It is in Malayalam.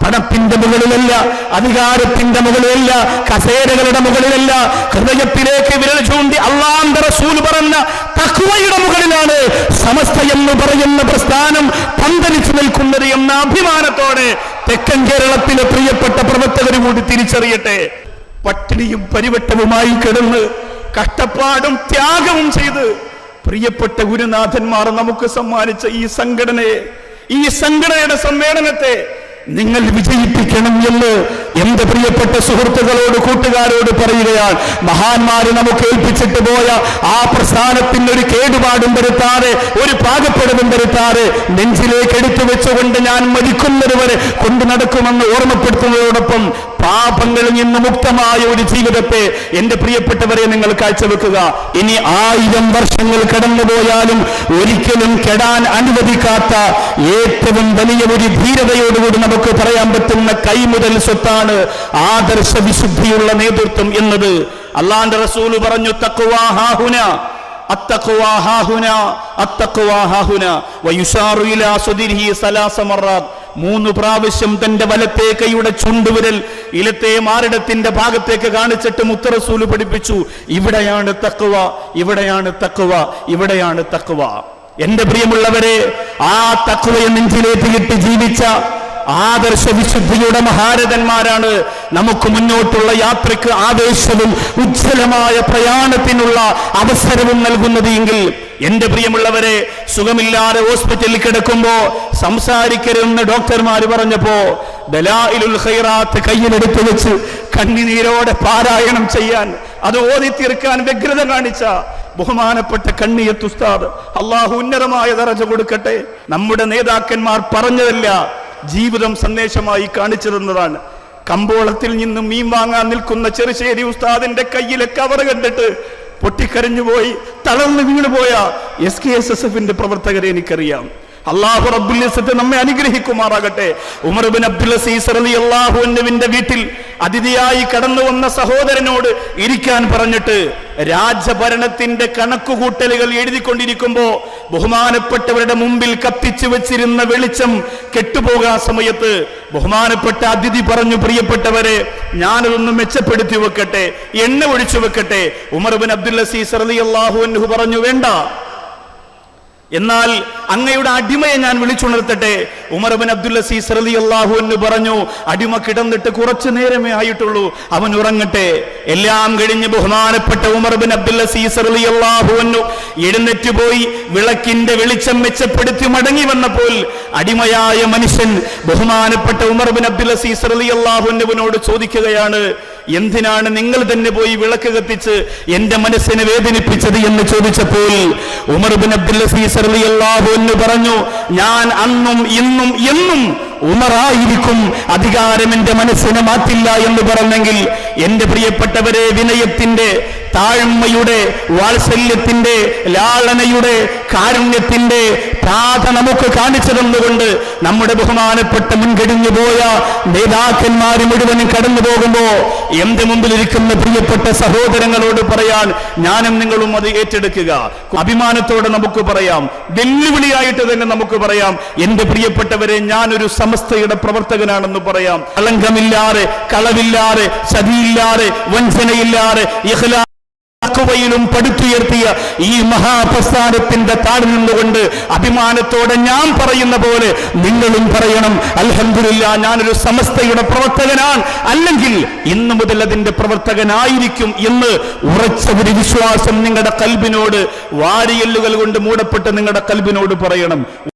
പണത്തിന്റെ മുകളിലല്ല അധികാരത്തിന്റെ മുകളിലല്ല കസേരകളുടെ മുകളിലല്ല ഹൃദയത്തിലേക്ക് വിരൽ ചൂണ്ടി അള്ളാന്റെ റസൂൽ പറഞ്ഞ തക്വയുടെ മുകളിലാണ് സമസ്ത എന്ന് പറയുന്ന പ്രസ്ഥാനം പന്തലിച്ചു നിൽക്കുന്നത് എന്ന അഭിമാനത്തോടെ തെക്കൻ കേരളത്തിലെ പ്രിയപ്പെട്ട പ്രവർത്തകർ കൂടി തിരിച്ചറിയട്ടെ. പട്ടിണിയും പരിവട്ടവുമായി കിടന്ന് കഷ്ടപ്പാടും ത്യാഗവും ചെയ്ത് പ്രിയപ്പെട്ട ഗുരുനാഥന്മാർ നമുക്ക് സമ്മാനിച്ച ഈ സംഘടനയെ ഈ സംഘടനയുടെ സമ്മേളനത്തെ നിങ്ങൾ വിജയിപ്പിക്കണം എന്ന് എന്റെ പ്രിയപ്പെട്ട സുഹൃത്തുക്കളോട് കൂട്ടുകാരോട് പറയുകയാണ്. മഹാന്മാര് നമുക്ക് ഏൽപ്പിച്ചിട്ട് പോയ ആ പ്രസ്ഥാനത്തിന് ഒരു കേടുപാടും വരുത്താതെ ഒരു പാകപ്പെടുവും വരുത്താതെ നെഞ്ചിലേക്ക് എടുത്തു വെച്ചുകൊണ്ട് ഞാൻ മരിക്കുന്നതുവരെ കൊണ്ടു നടക്കുമെന്ന് ഓർമ്മപ്പെടുത്തുന്നതോടൊപ്പം പാപങ്ങളിൽ നിന്ന് മുക്തമായ ഒരു ജീവിതത്തെ എന്റെ പ്രിയപ്പെട്ടവരെ നിങ്ങൾ കാഴ്ചവെക്കുക. ഇനി ആയിരം വർഷങ്ങൾ കടന്നുപോയാലും ഒരിക്കലും കെടാൻ അനുവദിക്കാത്ത ഏറ്റവും വലിയ ഒരു ധീരതയോടുകൂടി നമുക്ക് പറയാൻ പറ്റുന്ന കൈമുതൽ സ്വത്താണ് ആദർശ വിശുദ്ധിയുള്ള നേതൃത്വം എന്നത്. അള്ളാന്റെ റസൂൽ പറഞ്ഞു തക്കുവാഹുന മൂന്ന് പ്രാവശ്യം തന്റെ വലത്തേ കൈയുടെ ചുണ്ടുവിരൽ ഇലത്തെ മാറിടത്തിന്റെ ഭാഗത്തേക്ക് കാണിച്ചിട്ട് മുത്തറസൂൽ പഠിപ്പിച്ചു. ഇവിടെയാണ് തക്കുവ ഇവിടെയാണ് തക്കുവ ഇവിടെയാണ് തക്കുവ എന്റെ പ്രിയമുള്ളവരെ ആ തക്കുവയെ നെഞ്ചിലേറ്റിയിട്ട് ജീവിച്ച ആദർശ വിശുദ്ധിയുടെ മഹാരഥന്മാരാണ്. നമുക്ക് മുന്നോട്ടുള്ള യാത്രയ്ക്ക് ആവേശവും ഉജ്ജ്വലമായ പ്രയാണത്തിനുള്ള അവസരവും നൽകുന്നത് എങ്കിൽ എന്റെ പ്രിയമുള്ളവരെ സുഖമില്ലാതെ ഹോസ്പിറ്റലിൽ കിടക്കുമ്പോ സംസാരിക്കരുതെന്ന് ഡോക്ടർമാർ പറഞ്ഞപ്പോ ഖൈറാത്ത് കയ്യിലെടുത്ത് വെച്ച് കണ്ണിനീരോടെ പാരായണം ചെയ്യാൻ അത് ഓതി തീർക്കാൻ വ്യഗ്രത കാണിച്ച ബഹുമാനപ്പെട്ട കണ്ണിയത്ത് ഉസ്താദ് അള്ളാഹു ഉന്നതമായ ദറജ കൊടുക്കട്ടെ. നമ്മുടെ നേതാക്കന്മാർ പറഞ്ഞതല്ല ജീവിതം സന്ദേശമായി കാണിച്ചു തന്നതാണ്. കമ്പോളത്തിൽ നിന്നും മീൻ വാങ്ങാൻ നിൽക്കുന്ന ചെറുശ്ശേരി ഉസ്താദിന്റെ കയ്യിലെ കവർ കണ്ടിട്ട് പൊട്ടിക്കരഞ്ഞുപോയി തളർന്നു വീണുപോയ എസ് കെ എസ് എസ് എഫിന്റെ പ്രവർത്തകരെ എനിക്കറിയാം. അള്ളാഹു റബ്ബുൽ ഇസ്സത്ത് നമ്മെ അനുഗ്രഹിക്കുമാറാകട്ടെ. ഉമർബിൻ അബ്ദുൽ അസീസ് റളിയല്ലാഹു അൻഹുവിന്റെ വീട്ടിൽ അതിഥിയായി കടന്നു വന്ന സഹോദരനോട് ഇരിക്കാൻ പറഞ്ഞിട്ട് രാജഭരണത്തിന്റെ കണക്കുകൂട്ടലുകൾ എഴുതിക്കൊണ്ടിരിക്കുമ്പോ ബഹുമാനപ്പെട്ടവരുടെ മുമ്പിൽ കത്തിച്ചു വെച്ചിരുന്ന വെളിച്ചം കെട്ടുപോകാ സമയത്ത് ബഹുമാനപ്പെട്ട അതിഥി പറഞ്ഞു പ്രിയപ്പെട്ടവരെ ഞാനതൊന്ന് മെച്ചപ്പെടുത്തി വെക്കട്ടെ എണ്ണ ഒഴിച്ചു വെക്കട്ടെ. ഉമർബിൻ അബ്ദുൽ അസീസ് റളിയല്ലാഹു അൻഹു പറഞ്ഞു വേണ്ട എന്നാൽ അങ്ങയുടെ അടിമയെ ഞാൻ വിളിച്ചുണർത്തട്ടെ. ഉമർബൻ അബ്ദുൽ അസീസ് റലി അള്ളാഹു എന്ന് പറഞ്ഞു അടിമ കിടന്നിട്ട് കുറച്ചു നേരമേ ആയിട്ടുള്ളൂ അവൻ ഉറങ്ങട്ടെ. എല്ലാം കഴിഞ്ഞ് ബഹുമാനപ്പെട്ട ഉമർബിൻ അബ്ദുൽ അസീസ് റലി അള്ളാഹു എന്നു എഴുന്നേറ്റ് പോയി വിളക്കിന്റെ വെളിച്ചം മെച്ചപ്പെടുത്തി മടങ്ങി വന്നപ്പോൾ അടിമയായ മനുഷ്യൻ ബഹുമാനപ്പെട്ട ഉമർബിൻ അബ്ദുൽ അസീസ് റലി അള്ളാഹുവിനോട് ചോദിക്കുകയാണ് എന്തിനാണ് നിങ്ങൾ തന്നെ പോയി വിളക്ക് കത്തിച്ച് എന്റെ മനസ്സിനെ വേദനിപ്പിച്ചത് എന്ന് ചോദിച്ചപ്പോൾ ഉമർ ബിൻ അബ്ദുൽ അസീസ് അൻഹു പറഞ്ഞു ഞാൻ അന്നും ഇന്നും എന്നും ഉമറായിരിക്കും. അധികാരം എന്റെ മനസ്സിനെ മാറ്റില്ല എന്ന് പറഞ്ഞെങ്കിൽ എന്റെ പ്രിയപ്പെട്ടവരെ വിനയത്തിന്റെ താഴ്മയുടെ വാത്സല്യത്തിന്റെ ലാളനയുടെ കാരുണ്യത്തിന്റെ പാത നമുക്ക് കാണിച്ചു തന്നുകൊണ്ട് നമ്മുടെ ബഹുമാനപ്പെട്ട മുൻകടിഞ്ഞു പോയ നേതാക്കന്മാർ മുഴുവനും കടന്നു പോകുമ്പോ എന്റെ മുമ്പിലിരിക്കുന്ന പ്രിയപ്പെട്ട സഹോദരങ്ങളോട് പറയാൻ ഞാനും നിങ്ങളും അത് ഏറ്റെടുക്കുക. അഭിമാനത്തോടെ നമുക്ക് പറയാം. വെല്ലുവിളിയായിട്ട് തന്നെ നമുക്ക് പറയാം. എന്റെ പ്രിയപ്പെട്ടവരെ ഞാനൊരു സമസ്തയുടെ പ്രവർത്തകനാണെന്ന് പറയാം. കളങ്കമില്ലാതെ കളവില്ലാതെ ചതിയില്ലാതെ വഞ്ചനയില്ലാതെ തഖ്വയിലും പടുത്തുയർത്തിയ ഈ മഹാപ്രസ്ഥാനത്തിന്റെ താഴെ നിന്നുകൊണ്ട് അഭിമാനത്തോടെ ഞാൻ പറയുന്ന പോലെ നിങ്ങളും പറയണം അലഹമില്ല ഞാനൊരു സമസ്തയുടെ പ്രവർത്തകനാണ്. അല്ലെങ്കിൽ ഇന്നു മുതൽ അതിന്റെ പ്രവർത്തകനായിരിക്കും എന്ന് ഉറച്ച ഒരു വിശ്വാസം നിങ്ങളുടെ കൽബിനോട് വാരിയല്ലുകൾ കൊണ്ട് മൂടപ്പെട്ട് നിങ്ങളുടെ കൽബിനോട് പറയണം.